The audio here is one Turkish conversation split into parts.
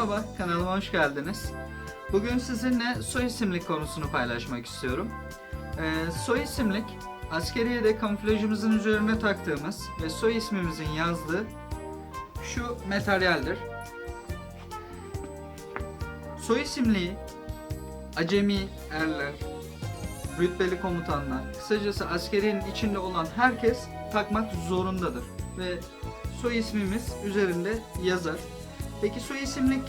Merhaba, kanalıma hoş geldiniz. Bugün sizinle soy isimlik konusunu paylaşmak istiyorum. Ee, soy isimlik, askeriyede kamuflajımızın üzerine taktığımız ve soy ismimizin yazdığı şu materyaldir. Soy isimliği acemi erler, rütbeli komutanlar, kısacası askeriyenin içinde olan herkes takmak zorundadır ve soy ismimiz üzerinde yazar. Peki soy isimlik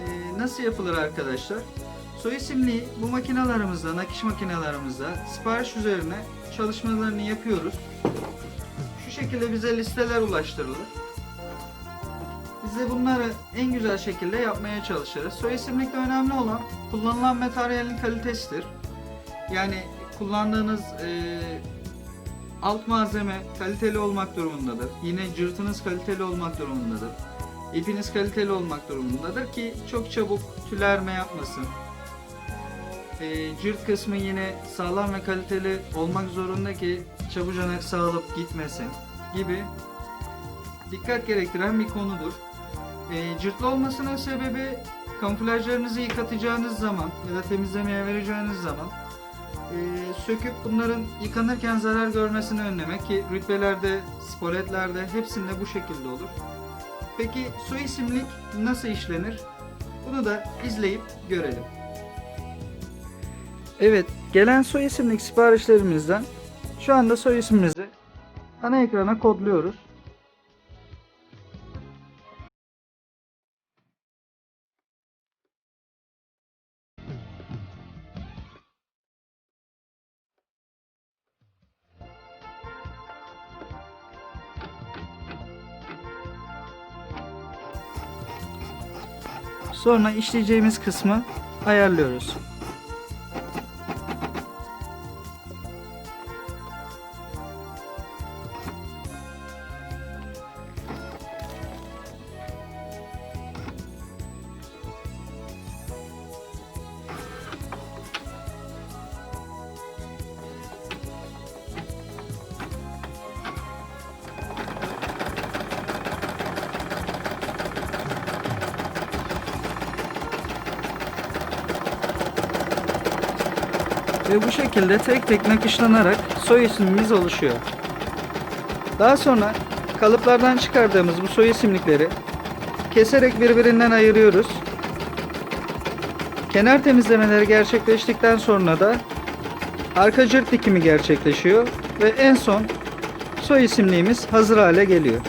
e, nasıl yapılır arkadaşlar? Soy isimliği bu makinalarımızda, nakış makinalarımızda sipariş üzerine çalışmalarını yapıyoruz. Şu şekilde bize listeler ulaştırılır. Biz de bunları en güzel şekilde yapmaya çalışırız. Soy isimlikte önemli olan kullanılan materyalin kalitesidir. Yani kullandığınız e, alt malzeme kaliteli olmak durumundadır. Yine cırtınız kaliteli olmak durumundadır. İpiniz kaliteli olmak durumundadır ki çok çabuk tülerme yapmasın. E, cırt kısmı yine sağlam ve kaliteli olmak zorunda ki çabucanak sağlıp gitmesin gibi dikkat gerektiren bir konudur. E, cırtlı olmasının sebebi kamuflajlarınızı yıkatacağınız zaman ya da temizlemeye vereceğiniz zaman e, söküp bunların yıkanırken zarar görmesini önlemek ki rütbelerde, spoletlerde hepsinde bu şekilde olur. Peki soy isimlik nasıl işlenir? Bunu da izleyip görelim. Evet, gelen soy isimlik siparişlerimizden şu anda soy ismimizi ana ekrana kodluyoruz. Sonra işleyeceğimiz kısmı ayarlıyoruz. Ve bu şekilde tek tek nakışlanarak soy ismimiz oluşuyor. Daha sonra kalıplardan çıkardığımız bu soy isimlikleri keserek birbirinden ayırıyoruz. Kenar temizlemeleri gerçekleştikten sonra da arka cırt dikimi gerçekleşiyor ve en son soy isimliğimiz hazır hale geliyor.